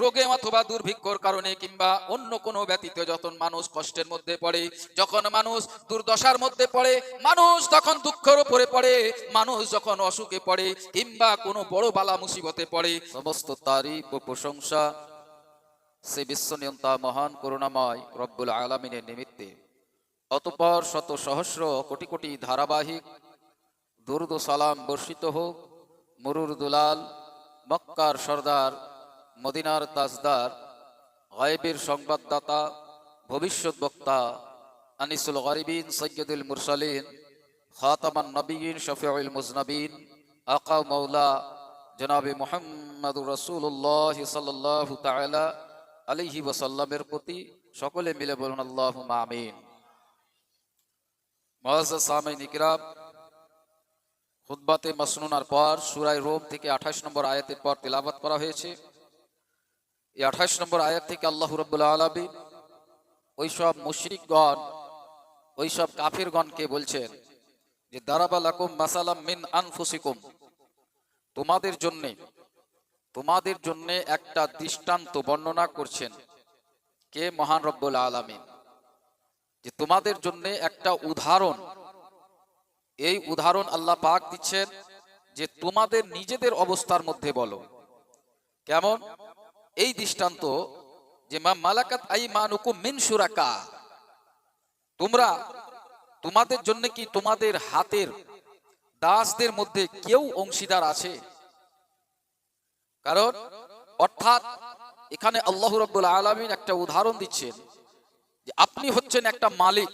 রোগে অথবা দুর্ভিক্ষর কারণে কিংবা অন্য কোনো ব্যতীত যখন মানুষ কষ্টের মধ্যে পড়ে, যখন মানুষ দুর্দশার মধ্যে পড়ে, মানুষ তখন দুঃখের উপরে পড়ে, মানুষ যখন অসুখে পড়ে কিংবা কোনো বড় বালা মুসিবতে পড়ে, সমস্ত তারিফ ও প্রশংসা সে বিশ্বনিয়ন্তা মহান করুণাময় রব্বুল আলমিনের নিমিত্তে। অতপর শত সহস্র কোটি কোটি ধারাবাহিক দুরুদ সালাম বর্ষিত হোক, মরুর দুলাল, মক্কার সর্দার মদিনার তাজদার, গায়েবের সংবাদদাতা, ভবিষ্যৎ বক্তা, আনিসুল গরিবিন, সৈয়দুল মুরসালিন, খাতামান নবীন, শফিউল মুজনবিন আকা মৌলা জনাবে মোহাম্মদুর রসুল্লাহ সাল্লাহ তাআলা আলিহি ওয়াসাল্লামের প্রতি সকলে মিলে বলুন আল্লাহ আমিন। মহাজ সামাই নিকরাম খুদ্বাতে মাসনুনার পর সুরাই রোম থেকে আঠাশ নম্বর আয়াতের পর তেলাবাত করা হয়েছে। এই আঠাশ নম্বর আয়াত থেকে আল্লাহ রব্বুল্লা আলবী ওইসব মুশরিকগণ, ওইসব কাফিরগণকে বলছেন যে, দারাবালাকুম মাসালাম মিন আনফুসিকুম। তোমাদের জন্যে তোমাদের জন্যে একটা দৃষ্টান্ত বর্ণনা করছেন কে মহান রব্বুল আলমিন। যে, তোমাদের জন্যে একটা উদাহরণ, এই উদাহরণ আল্লাহ পাক দিচ্ছেন যে, তোমাদের নিজেদের অবস্থার মধ্যে বলো। কেমন? এই দৃষ্টান্ত যে মা মালাকাত আই মানুকু মিন সুরাকা তোমরা তোমাদের জন্য কি তোমাদের হাতের দাসদের মধ্যে কেউ অংশীদার আছে? কারণ অর্থাৎ এখানে আল্লাহ রব্বুল আলমিন একটা উদাহরণ দিচ্ছেন যে আপনি হচ্ছেন একটা মালিক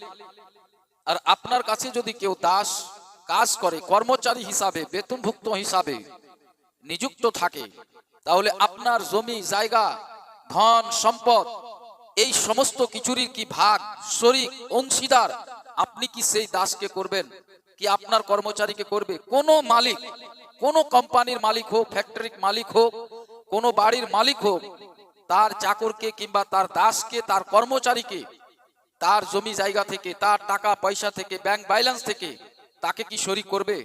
আর আপনার কাছে যদি কেউ দাস কাজ করে, কর্মচারী হিসাবে, বেতনভুক্ত হিসাবে নিযুক্ত থাকে তাহলে আপনার জমি, জায়গা, ধন, সম্পদ, এই সমস্ত কিছুরই কি ভাগ, শরিক, অংশীদার? আপনি কি সেই দাসকে করবেন? কি আপনার কর্মচারীকে করবে? কোন মালিক, কোন কোম্পানির মালিক হোক, ফ্যাক্টরির মালিক হোক, কোন বাড়ির মালিক হোক, তার চাকরকে কিংবা তার দাসকে, তার কর্মচারীকে, তার জমি, জায়গা থেকে, তার টাকা, পয়সা থেকে ব্যাংক ব্যালেন্স থেকে, তাকে কি শরিক করবে?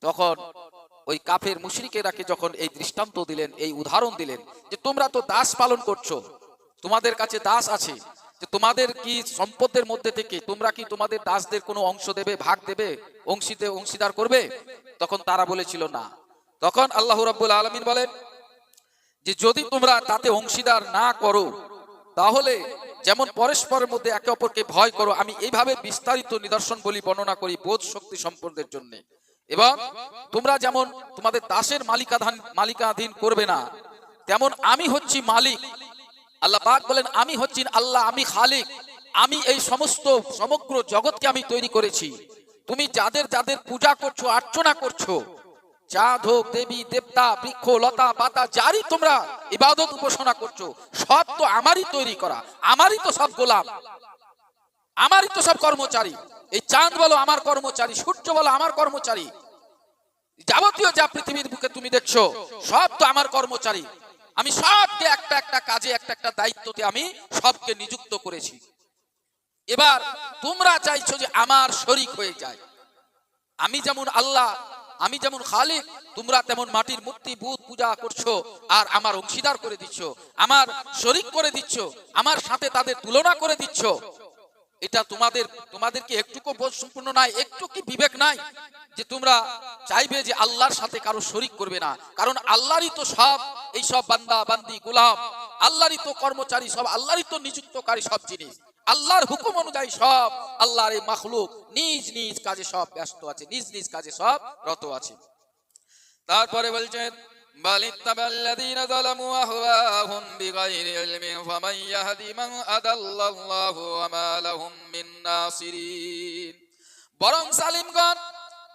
তখন ওই কাফের মুশরিকেরাকে যখন এই দৃষ্টান্ত দিলেন, এই উদাহরণ দিলেন যে তোমরা তো দাস পালন করছ, তোমাদের কাছে দাস আছে, যে তোমাদের কি সম্পদের মধ্যে থেকে তোমরা কি তোমাদের দাসদের কোনো অংশ দেবে, ভাগ দেবে অংশীতে অংশীদার করবে? তখন তারা বলেছিল না। তখন আল্লাহ রাব্বুল আলামিন বলেন, যে যদি তোমরা তাতে অংশীদার না করো, তাহলে যেমন পরস্পরের মধ্যে একে অপরকে ভয় করো, আমি এইভাবে বিস্তারিত নিদর্শন বলি, বর্ণনা করি বোধ শক্তি সম্পদের জন্য। এবং তোমরা যেমন তোমাদের দাসের মালিকাধান, মালিকাধীন করবে না, তেমন আমি হচ্ছি মালিক। আল্লাহ পাক বলেন, আমি হচ্ছি আল্লাহ, আমি খালিক। আমি এই সমস্ত সমগ্র জগৎকে আমি তৈরি করেছি। তুমি যাদের যাদের পূজা করছ, অর্চনা করছ, চাঁদ হোক, দেবী, দেবতা, বৃক্ষ, লতা, পাতা, যারই তোমরা ইবাদত উপাসনা করছ, সব তো আমারই তৈরি করা। আমারই তো সব গোলাম। আমারই তো সব কর্মচারী। এই চাঁদ বলো আমার কর্মচারী, সূর্য বলো আমার কর্মচারী। যাবতীয় যা পৃথিবীর বুকে তুমি দেখছ, সব তো আমার কর্মচারী। আমি সবকে একটা একটা কাজে, একটা একটা দায়িত্বতে আমি সবকে নিযুক্ত করেছি। এবার তোমরা চাইছো যে আমার শরিক হয়ে যায়। আমি যেমন আল্লাহ, আমি যেমন খালিক, তোমরা তেমন মাটির মূর্তি ভূত পূজা করছ আর আমার অংশীদার করে দিচ্ছ, আমার শরিক করে দিচ্ছ, আমার সাথে তাদের তুলনা করে দিচ্ছ। এটা তোমাদের তোমাদের কি একটুকু বোধ সম্পূর্ণ নাই? একটু কি বিবেক নাই? যে তোমরা চাইবে যে আল্লাহর সাথে কারও শরিক করবে না। কারণ আল্লাহরই তো সব, এই সব বান্দা, বান্দি, গোলাম। আল্লাহরই তো কর্মচারী সব, আল্লাহরই তো নিযুক্তকারী সব জিনিস। আল্লাহর হুকুম অনুযায়ী সব, আল্লাহর এই মাখলুক নিজ নিজ কাজে সব ব্যস্ত আছে, নিজ নিজ কাজে সব রত আছে। তারপরে বলছেন بل اتبع الذين ظلموا أهواهم بغير علم فمن يهدي من أضل الله وما لهم من ناصرين বরং সালিমগণ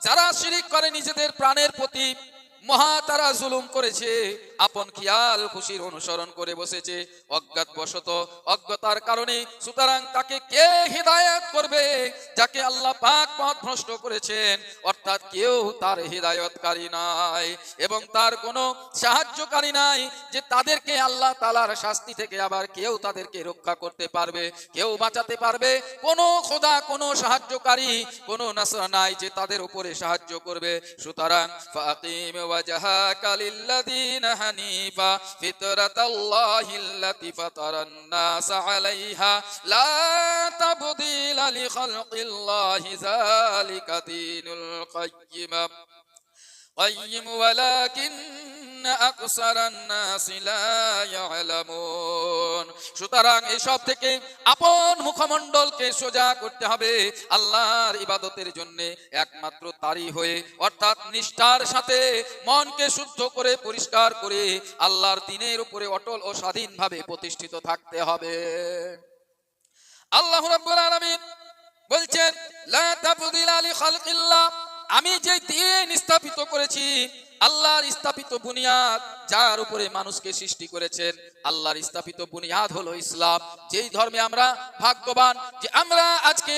যারা শিরিক করে নিজেদের প্রাণের প্রতি মহা তারা জুলুম করেছে আপন খেয়াল খুশির অনুসরণ করে বসেছে। অজ্ঞাত বশত, অজ্ঞতার কারণে সুতরাং তাকে কে হিদায়ত করবে? যাকে আল্লাহ পাক পথ ভ্রষ্ট করেছেন, অর্থাৎ কেউ তার হিদায়তকারী নাই এবং তার কোনো সাহায্যকারী নাই যে তাদেরকে আল্লাহ তালার শাস্তি থেকে আবার কেউ তাদেরকে রক্ষা করতে পারবে, কেউ বাঁচাতে পারবে। কোনো খোদা, কোনো সাহায্যকারী, কোনো নাসরা নাই যে তাদের উপরে সাহায্য করবে। সুতরাং ফাকিম ওয়াজহাকা লিল্লাযীনা حنيفا فطرة الله التي فطر الناس عليها لا تبديل لخلق الله ذلك دين القيم قيم ولكن أكثر الناس لا يعلمون সুতরাং এসব থেকে আপন মুখমণ্ডলকে সোজা করতে হবে আল্লাহর ইবাদতের জন্য একমাত্র তারই হয়ে অর্থাৎ নিষ্ঠার সাথে মনকে শুদ্ধ করে পরিষ্কার করে আল্লাহর দিনের উপরে অটল ও স্বাধীনভাবে প্রতিষ্ঠিত থাকতে হবে আল্লাহ রাব্বুল আলামিন বলছেন লা তাবদিলা লি খালকিল্লাহ আমি যে দিন স্থাপিত করেছি আল্লাহর স্থাপিত বুনিয়াদ যার উপরে মানুষকে সৃষ্টি করেছেন, আল্লাহর স্থাপিত বুনিয়াদ হলো ইসলাম। যেই ধর্মে আমরা ভাগ্যবান, যে আমরা আজকে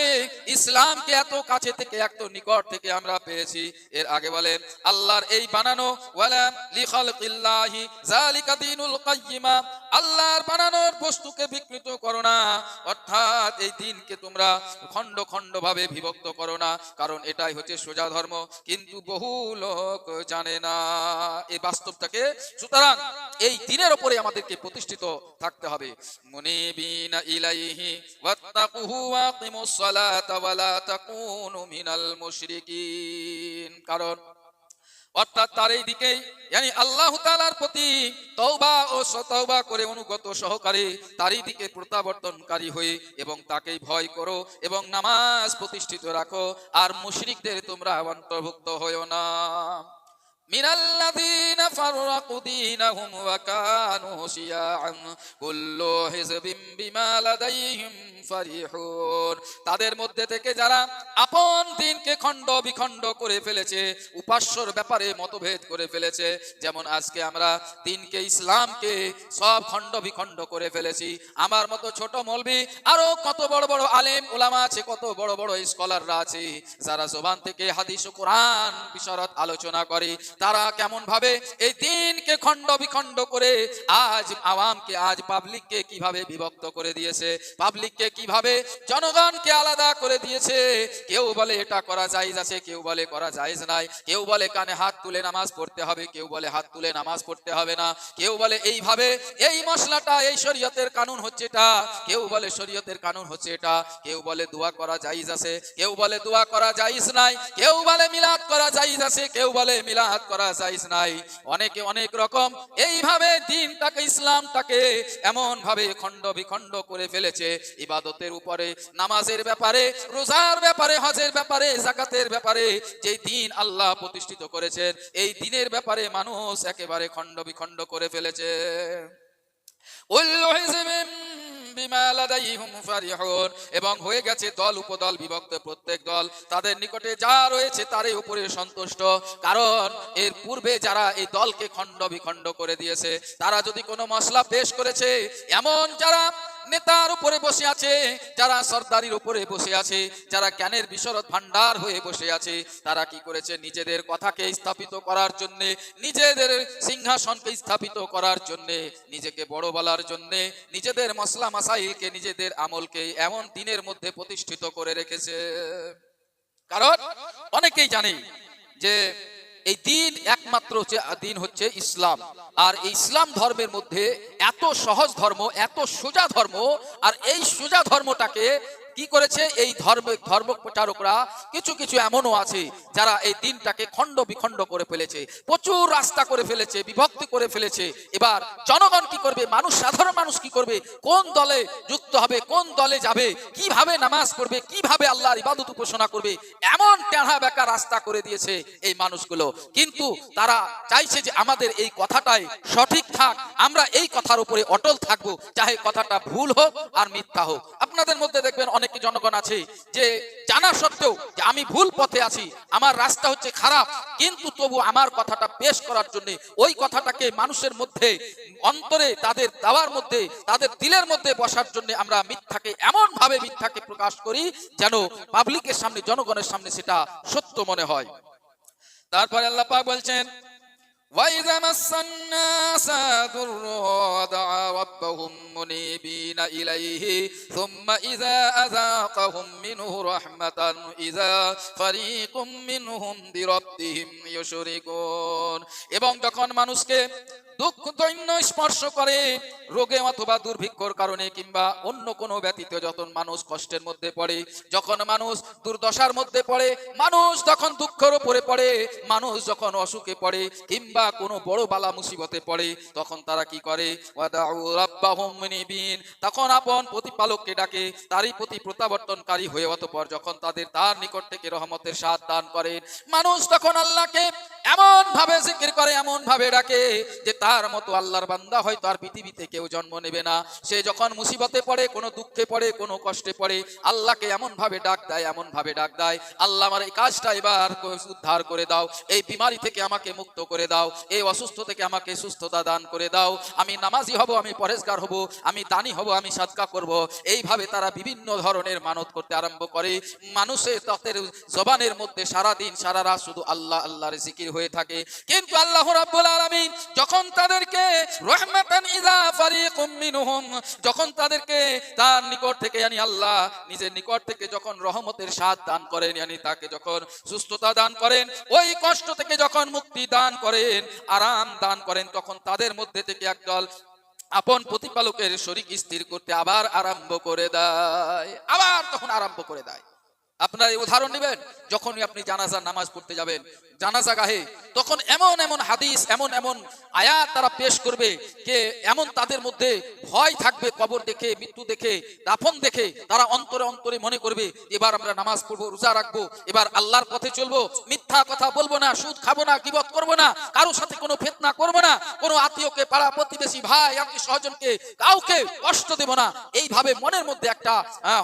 ইসলামকে এত কাছে থেকে, এত নিকট থেকে আমরা পেয়েছি, এর আগে বলেন, আল্লাহর এই বানানো আল্লাহর বানানোর বস্তুকে বিকৃত করো না। অর্থাৎ এই দিনকে তোমরা খণ্ড খণ্ড ভাবে বিভক্ত করো না, কারণ এটাই হচ্ছে সোজা ধর্ম। কিন্তু বহু লোক জানে না। এই বাস্তবটাকে সুতরাং এই দিনের উপরে আমাদেরকে প্রতিষ্ঠিত থাকতে হবে। কারণ অর্থাৎ তার এই দিকেই yani আল্লাহ তাআলার প্রতি তওবা ও সতওবা করে অনুগত সহকারে তারই দিকে প্রত্যাবর্তনকারী হয়ে এবং তাকেই ভয় করো এবং নামাজ প্রতিষ্ঠিত রাখো। আর মুশরিকদের তোমরা অন্তর্ভুক্ত হয়েও না। من الذين فرقوا دينهم وكانوا شيعا كل حزب بما لديهم فرحون তাদের মধ্যে থেকে যারা আপন দিনকে খণ্ড বিখণ্ড করে ফেলেছে উপাস্যর ব্যাপারে মতভেদ করে ফেলেছে যেমন আজকে আমরা দিনকে ইসলামকে সব খণ্ড বিখণ্ড করে ফেলেছি আমার মতো ছোট মলবি আরো কত বড় বড় আলেম ওলামা আছে কত বড় বড় স্কলাররা আছে যারা জবান থেকে হাদিস ও কোরআন বিশরত আলোচনা করে তারা কেমন ভাবে এই দিনকে খণ্ড বিখণ্ড করে আজ আওয়ামকে আজ পাবলিককে কীভাবে বিভক্ত করে দিয়েছে পাবলিককে কীভাবে জনগণকে আলাদা করে দিয়েছে কেউ বলে এটা করা জায়েজ আছে কেউ বলে করা জায়েজ নাই কেউ বলে কানে হাত তুলে নামাজ পড়তে হবে কেউ বলে হাত তুলে নামাজ পড়তে হবে না কেউ বলে এইভাবে এই মশলাটা এই শরীয়তের কানুন হচ্ছে এটা কেউ বলে শরীয়তের কানুন হচ্ছে এটা কেউ বলে দোয়া করা জায়েজ আছে কেউ বলে দোয়া করা জায়েজ নাই কেউ বলে মিলাদ করা জায়েজ আছে কেউ বলে মিলাদ করা জায়েজ নাই। অনেকে অনেক রকম। এইভাবে দিনটাকে, ইসলামটাকে এমন ভাবে খণ্ড বিখণ্ড করে ফেলেছে। ইবাদতের উপরে, নামাজের ব্যাপারে, রোজার ব্যাপারে, হজের ব্যাপারে, জাকাতের ব্যাপারে যে দিন আল্লাহ প্রতিষ্ঠিত করেছেন, এই দিনের ব্যাপারে মানুষ একেবারে খণ্ড বিখণ্ড করে ফেলেছে। ফারিহুন এবং হয়ে গেছে দল উপদল, বিভক্ত প্রত্যেক দল। তাদের নিকটে যা রয়েছে তারই উপরে সন্তুষ্ট। কারণ এর পূর্বে যারা এই দলকে খণ্ড বিখণ্ড করে দিয়েছে, তারা যদি কোনো মশলা পেশ করেছে, এমন যারা নেতার উপরে বসে আছে, যারা সর্দারির উপরে বসে আছে, যারা জ্ঞানের বিশরৎ ভান্ডার হয়ে বসে আছে, তারা কি করেছে? নিজেদের কথাকে স্থাপিত করার জন্য, নিজেদের সিংহাসনকে স্থাপিত করার জন্য, নিজেকে বড় বলার জন্য, নিজেদের মশলা মাসাইলকে, নিজেদের আমলকে এমন দিনের মধ্যে প্রতিষ্ঠিত করে রেখেছে। কারণ অনেকেই জানে যে এই দিন একমাত্র দিন হচ্ছে ইসলাম। আর এই ইসলাম ধর্মের মধ্যে এত সহজ ধর্ম, এত সোজা ধর্ম, আর এই সোজা ধর্মটাকে কি করেছে? এই ধর্ম ধর্ম প্রচারকরা কিছু কিছু এমনও আছে যারা এই দিনটাকে খণ্ড বিখণ্ড করে ফেলেছে। প্রচুর রাস্তা করে ফেলেছে, বিভক্তি করে ফেলেছে। এবার জনগণ কি করবে? মানুষ, সাধারণ মানুষ কি করবে? কোন দলে যুক্ত হবে? কোন দলে যাবে? কীভাবে নামাজ পড়বে? কীভাবে আল্লাহর ইবাদত উপাসনা করবে? এমন টেঁড়া বেকা রাস্তা করে দিয়েছে এই মানুষগুলো। কিন্তু তারা চাইছে যে আমাদের এই কথাটাই সঠিক থাক। আমরা এই কথার উপরে অটল থাকব। চাহে কথাটা ভুল হোক আর মিথ্যা হোক। আপনাদের মধ্যে দেখবেন অনেক জনগণ আছে, যে জানা সত্ত্বেও যে আমি ভুল পথে আছি, আমার রাস্তা হচ্ছে খারাপ, কিন্তু তবু আমার কথাটা পেশ করার জন্য, ওই কথাটাকে মানুষের মধ্যে, অন্তরে তাদের দেওয়ার মধ্যে, তাদের দিলের মধ্যে বসার জন্য আমরা মিথ্যাকে এমন ভাবে মিথ্যাকে প্রকাশ করি যেন পাবলিকের সামনে, জনগণের সামনে সেটা সত্য মনে হয়। তারপরে আল্লাহ বলছেন وإذا مس الناس ضر دعا ربهم منيبين إليه ثم إذا أذاقهم منه رحمة إذا فريق منهم بربهم يشركون এবং যখন মানুষকে দুঃখ দৈন্য স্পর্শ করে রোগে অথবা দুর্ভিক্ষর কারণে কিংবা অন্য কোনো ব্যতীত যখন মানুষ কষ্টের মধ্যে পড়ে, যখন মানুষ দুর্দশার মধ্যে পড়ে, মানুষ যখন দুঃখের উপরে পড়ে, মানুষ যখন অসুখে পড়ে কিংবা কোনো বড় বালা মুসিবতে পড়ে, তখন তারা কি করে? তখন আপন প্রতিপালককে ডাকে, তারই প্রতি প্রত্যাবর্তনকারী হয়ে অতপর যখন তাদের তার নিকট থেকে রহমতের সাথ দান করেন, মানুষ তখন আল্লাহকে এমন ভাবে জিকির করে এমন ভাবে ডাকে যে তার মতো আল্লাহর বান্দা হয়তো আর পৃথিবীতে কেউ জন্ম নেবে না। সে যখন মুসিবতে পড়ে, কোনো দুঃখে পড়ে, কোনো কষ্টে পড়ে, আল্লাহকে এমন ভাবে ডাক দেয় এমন ভাবে ডাক দেয়, আল্লাহ আমার এই কাজটা এবার উদ্ধার করে দাও, এই বিমারি থেকে আমাকে মুক্ত করে দাও, এই অসুস্থ থেকে আমাকে সুস্থতা দান করে দাও, আমি নামাজি হব, আমি পরেশগার হব, আমি দানি হব, আমি সাদকা করব। এইভাবে তারা বিভিন্ন ধরনের মানত করতে আরম্ভ করে। মানুষের তাদের জবানের মধ্যে সারা দিন সারা রাত শুধু আল্লাহ, আল্লাহর জিকির হয়ে থাকে। কিন্তু আল্লাহ রাব্বুল আলামিন যখন তাদেরকে রহমাতান ইযা ফারিকুম মিনহুম, যখন তাদেরকে তার নিকট থেকে yani আল্লাহ নিজের নিকট থেকে যখন রহমতের স্বাদ দান করেন yani তাকে যখন সুস্থতা দান করেন, ওই কষ্ট থেকে যখন মুক্তি দান করেন, আরাম দান করেন, তখন তাদের মধ্যে থেকে একদল আপন প্রতিপালকের শরীর স্থির করতে আবার আরম্ভ করে দেয়, আবার তখন আরম্ভ করে দেয়। আপনার এই উদাহরণ নেবেন, যখনই আপনি জানাজার নামাজ পড়তে যাবেন, জানাজা গাহে, তখন এমন এমন হাদিস, এমন এমন আয়াত তারা পেশ করবে যে এমন তাদের মধ্যে ভয় থাকবে, কবর দেখে, মৃত্যু দেখে, দাফন দেখে, তারা অন্তরে অন্তরে মনে করবে, এবার আমরা নামাজ পড়ব, রোজা রাখব, এবার আল্লাহর পথে চলবো, মিথ্যা কথা বলব না, সুদ খাব না, গিবত করব না, কারোর সাথে কোনো ফেতনা করব না, কোনো আত্মীয়কে, পাড়া প্রতিবেশী ভাই, আত্মীয় স্বজনকে, কাউকে কষ্ট দেব না। এইভাবে মনের মধ্যে একটা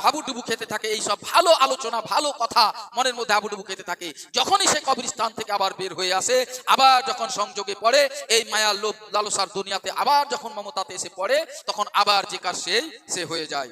হাবুডুবু খেতে থাকে এই সব ভালো আলোচনা ভালো কথা মনের মধ্যে আবুডুবু খেতে থাকে। যখনই সে কবরস্থান থেকে আবার বের হয়ে আসে, আবার যখন সংযোগে পড়ে, এই মায়ার লোভ লালসার দুনিয়াতে আবার যখন মমতাতে এসে পড়ে, তখন আবার যে কাজ সে হয়ে যায়।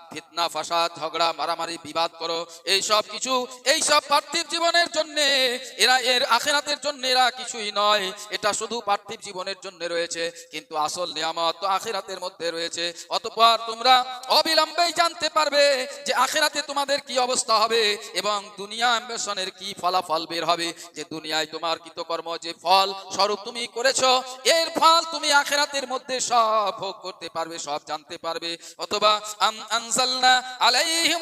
ফিতনা, ফাসাদ, ঝগড়া, মারামারি, বিবাদ করো এই সব কিছু এই সব পার্থিব জীবনের জন্য, এরা এর আখেরাতের জন্য এরা কিছুই নয়, এটা শুধু পার্থিব জীবনের জন্য রয়েছে, কিন্তু আসল নিয়ামত তো আখেরাতের মধ্যে রয়েছে, অতঃপর তোমরা অবিলম্বেই জানতে পারবে যে আখেরাতে তোমাদের কি অবস্থা হবে এবং দুনিয়া অ্যাম্বিশনের কি ফলাফল বের হবে, যে দুনিয়ায় তোমার কৃতকর্ম যে ফল স্বরূপ তুমি করেছ, এর ফল তুমি আখেরাতের মধ্যে সব ভোগ করতে পারবে, সব জানতে পারবে, অথবা আম আনজালনা আলাইহিম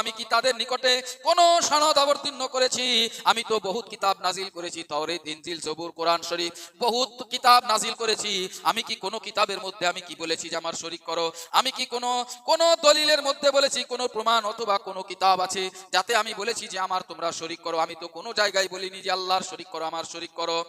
আমি কি তাদের নিকটে কোন সনদ অবতীর্ণ করেছি? আমি তো বহুত কিতাব নাজিল করেছি, তাওরাত, ইনজিল, জবুর, কোরআন শরীফ, বহুত কিতাব নাজিল করেছি। আমি কি কিতাবের মধ্যে আমি কি বলেছি যে আমার শরীক করো? আমি কি কোন কোন দলিলের মধ্যে বলেছি, কোন প্রমাণ অথবা কোন কিতাব আছে যাতে আমি বলেছি যে আমার তোমরা শরীক করো? আমি তো কোনো জায়গায় বলিনি যে আল্লাহর শরীক করো, আমার শরীক করো।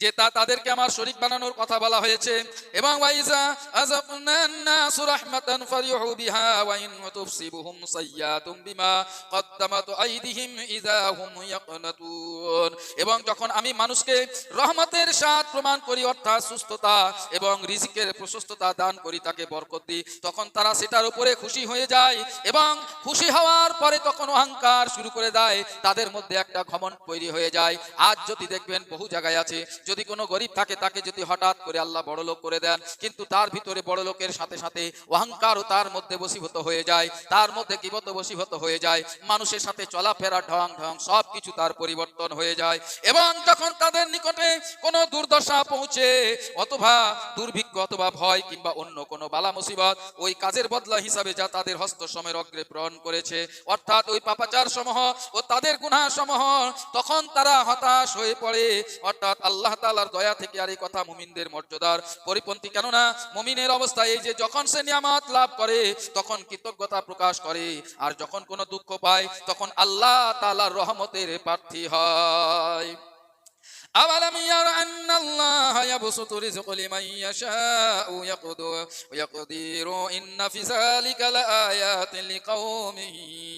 যে তা তাদেরকে আমার শরীক বানানোর কথা বলা হয়েছে। এবং ওয়াইজা আযাবনান নাস রাহমাতান ফারিহু বিহা ওয়া ইন তুসিবুহুম সাইয়াতুম বিমা কদ্দামাত আইদিহিম ইযা হুম ইয়াকনাতুন। এবং যখন আমি মানুষকে রহমতের সাথ প্রমাণ করি, অর্থাৎ সুস্থতা এবং রিজিকের প্রশস্ততা দান করি, তাকে বরকত দিই, তখন তারা সেটার উপরে খুশি হয়ে যায় এবং খুশি হওয়ার পরে তখন অহংকার শুরু করে দেয়, তাদের মধ্যে একটা ঘমন তৈরি হয়ে যায়। আজ যদি দেখবেন বহু জায়গায় আছে যদি কোনো গরিব থাকে, তাকে যদি হঠাৎ করে আল্লাহ বড় লোক করে দেন, কিন্তু তার ভিতরে বড় লোকের সাথে সাথে অহংকারও তার মধ্যে বসীভূত হয়ে যায়, তার মধ্যে কিবত বসীভূত হয়ে যায়, মানুষের সাথে চলাফেরা ঢং ঢং সব কিছু তার পরিবর্তন হয়ে যায়, এবং যখন তাদের নিকটে কোনো দুর্দশা পৌঁছে, অথবা দুর্ভিক্ষ অথবা ভয় কিংবা অন্য কোনো বালা মুসিবত, ওই কাজের বদলা হিসাবে যা তাদের হস্ত সমের অগ্রে প্রেরণ করেছে, অর্থাৎ ওই পাপাচার সমূহ ও তাদের গুনাহ সমূহ তখন তারা হতাশ হয়ে পড়ে, অর্থাৎ আল্লাহ তালার দয়া থেকে আর এই কথা মুমিনদের মর্যাদার পরিপন্থী কেননা মুমিনের অবস্থা এই যে যখন সে নিয়ামাত লাভ করে, তখন কৃতজ্ঞতা প্রকাশ করে। আর যখন কোনো দুঃখ পায়, তখন আল্লাহ তালার রহমতের প্রার্থী হয়। أولم ير أن الله يبسط رزق لمن يشاء يقدر ويقدر إن في ذلك لآيات لقوم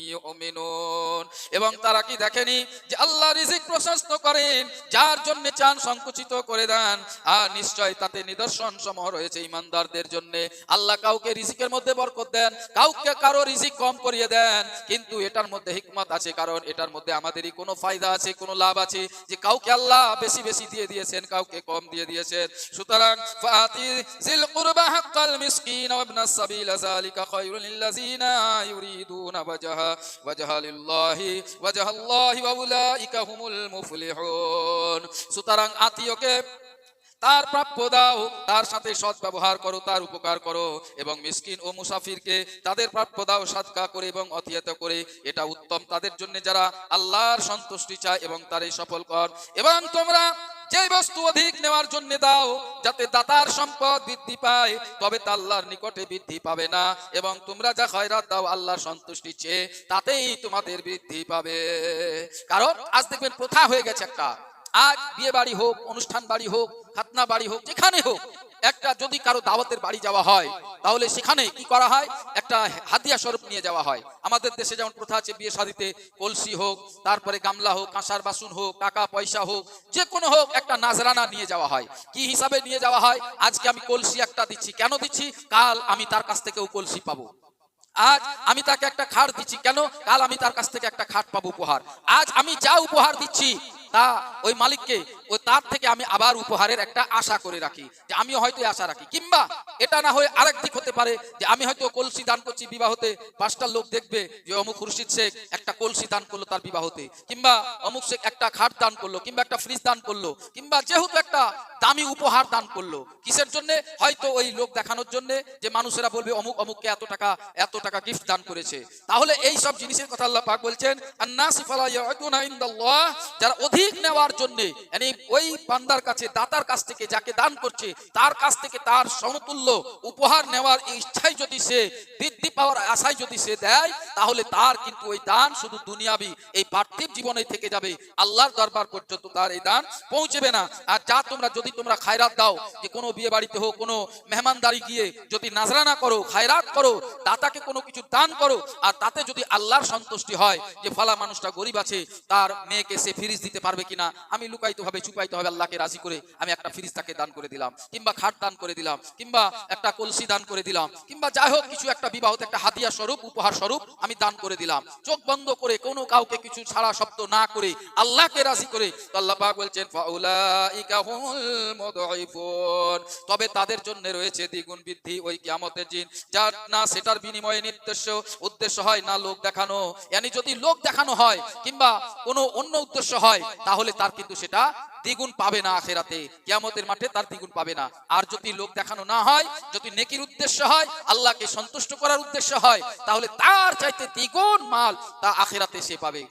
يؤمنون এবং তারা কি দেখেনি যে আল্লাহ রিজিক প্রশস্ত করেন যার জন্য চান সংকুচিত করে দেন আর নিশ্চয় তাতে নিদর্শন সমূহ রয়েছে ইমানদারদের জন্য আল্লাহ কাউকে রিজিকের মধ্যে বরকত দেন কাউকে কারো রিজিক কম করিয়ে দেন কিন্তু এটার মধ্যে হিকমত আছে কারণ এটার মধ্যে আমাদেরই কোনো ফায়দা আছে কোনো লাভ আছে যে কাউকে আল্লাহ বেশি বেশি দিয়ে দিয়েছেন, কাউকে কম দিয়ে দিয়েছেন। সুতরাং, ফাতি জিল কুরবা হাক্কাল মিসকিন ওয়াবনা সাবিল, যালিকা খায়রুল লিল্লাযিনা ইউরিদুনা ওয়াজহা ওয়াজহা লিল্লাহি ওয়াজহাল্লাহি ওয়া উলাইকা হুমুল মুফলিহুন। সুতরাং আত্মীয়কে তার প্রাপ্য দাও, তার সাথে সৎ ব্যবহার করো, তার উপকার করো, এবং মিসকিন ও মুসাফিরকে তাদের প্রাপ্য দাও সাদকা করে এবং অতিয়ত করে। এটা উত্তম। তাদের জন্য যারা আল্লাহর সন্তুষ্টি চায় এবং তারই সফল কর। এবং তোমরা যে বস্তু অধিক নেওয়ার জন্য দাও, যাতে দাতার সম্পদ বৃদ্ধি পায়, তবে তা আল্লাহর নিকটে বৃদ্ধি পাবে না। এবং তোমরা যা খয়রাত দাও আল্লাহর সন্তুষ্টি চেয়ে, তাতেই তোমাদের বৃদ্ধি পাবে। কারণ আজ দেখবেন প্রথা হয়ে গেছে একটা। আজ বিয়ে বাড়ি হোক অনুষ্ঠান বাড়ি হোক খাতনা বাড়ি হোক, যেখানে হোক, একটা যদি কারও দাওয়াতের বাড়ি যাওয়া হয়, তাহলে সেখানে কি করা হয়? একটা হাদিয়া স্বরূপ নিয়ে যাওয়া হয়। আমাদের দেশে যেমন প্রথা আছে, বিয়ে শাদিতে কলসি হোক, তারপরে গামলা হোক, কাঁসার বাসন হোক, টাকা, পয়সা হোক যে কোনো হোক, একটা নাজরানা নিয়ে যাওয়া হয়। কি হিসাবে নিয়ে যাওয়া হয়? আজকে আমি কলসি একটা দিচ্ছি। কেন দিচ্ছি? কাল আমি তার কাছ থেকেও কলসি পাবো। আজ আমি তাকে একটা খাট দিচ্ছি। কেন? কাল আমি তার কাছ থেকে একটা খাট পাবো উপহার। আজ আমি যা উপহার দিচ্ছি তা ওই মালিককে, ওই তার থেকে আমি আবার উপহারের একটা আশা করে রাখি, যে আমিও হয়তো আশা রাখি। কিংবা এটা না হয়ে আরেক দিক হতে পারে, যে আমি হয়তো কলসি দান করছি বিবাহতে, পাঁচটা লোক দেখবে যে অমুক খুরশিদ শেখ একটা কলসি দান করল তার বিবাহতে, কিংবা অমুক শেখ একটা খাট দান করল, কিংবা একটা ফ্রিজ দান করল, কিংবা যেহেতু একটা দামি উপহার দান করল। কিসের জন্য? হয়তো ওই লোক দেখানোর জন্য যে মানুষেরা বলবে, অমুক, অমুককে এত টাকা এত টাকা গিফট দান করেছে। তাহলে এই সব জিনিসের কথা আল্লাহ পাক বলছেন যারা অধিক নেওয়ার জন্য মানে ওই বান্দার কাছে, দাতার কাছ থেকে যাকে দান করছে, তার কাছ থেকে তার সমতুল্য উপহার নেওয়ার ইচ্ছায় যদি সে, বৃদ্ধি পাওয়ার আশায় যদি সে দেয়, তাহলে তার কিন্তু ওই দান শুধু দুনিয়াবি, এই পার্থিব জীবনে থেকে যাবে। আল্লাহর দরবার পর্যন্ত তার এই দান পৌঁছবে না। আর যা তোমরা যদি তোমরা খায়রাত দাও, যে কোনো বিয়ে বাড়িতে হোক, কোনো মেহমানদারি গিয়ে যদি নাজরানা করো, খায়রাত করো, দাতাকে কোনো কিছু দান করো, আর তাতে যদি আল্লাহর সন্তুষ্টি হয় যে ফলা মানুষটা গরিব আছে, তার মেয়েকে সে ফিরিজ দিতে পারবে কিনা, আমি লুকাইতে হবে চুপাইতে হবে আল্লাহকে রাজি করে আমি একটা ফিরিজ তাকে দান করে দিলাম, কিংবা খাট দান করে দিলাম, কিংবা একটা কলসি দান করে দিলাম, কিংবা যাই হোক কিছু একটা বিবাহতে একটা হাতিয়া স্বরূপ, উপহার স্বরূপ আমি দান করে দিলাম। চোখ বন্ধ করে কোনো কাউকে কিছু ছাড়া শব্দ না করে আল্লাহকে রাজি করে, তো আল্লাহ বলছেন, ফাউলাইকা হুমুল তবে তাদের জন্য রয়েছে দ্বিগুণ বৃদ্ধি ওই কিয়ামতের দিন। যার না সেটার বিনিময়ে নির্দেশ্য, উদ্দেশ্য হয় না লোক দেখানো। yani যদি লোক দেখানো হয় কিংবা কোনো অন্য উদ্দেশ্য হয়, তাহলে তার কিন্তু সেটা দ্বিগুণ পাবে না আখেরাতে। কিয়ামতের মাঠে তার দ্বিগুণ পাবে না। আর যদি লোক দেখানো না হয়, যদি নেকির উদ্দেশ্য হয়, আল্লাহকে সন্তুষ্ট করার উদ্দেশ্য হয়, তাহলে তার চাইতে দ্বিগুণ মাল তা আখেরাতে সে পাবে।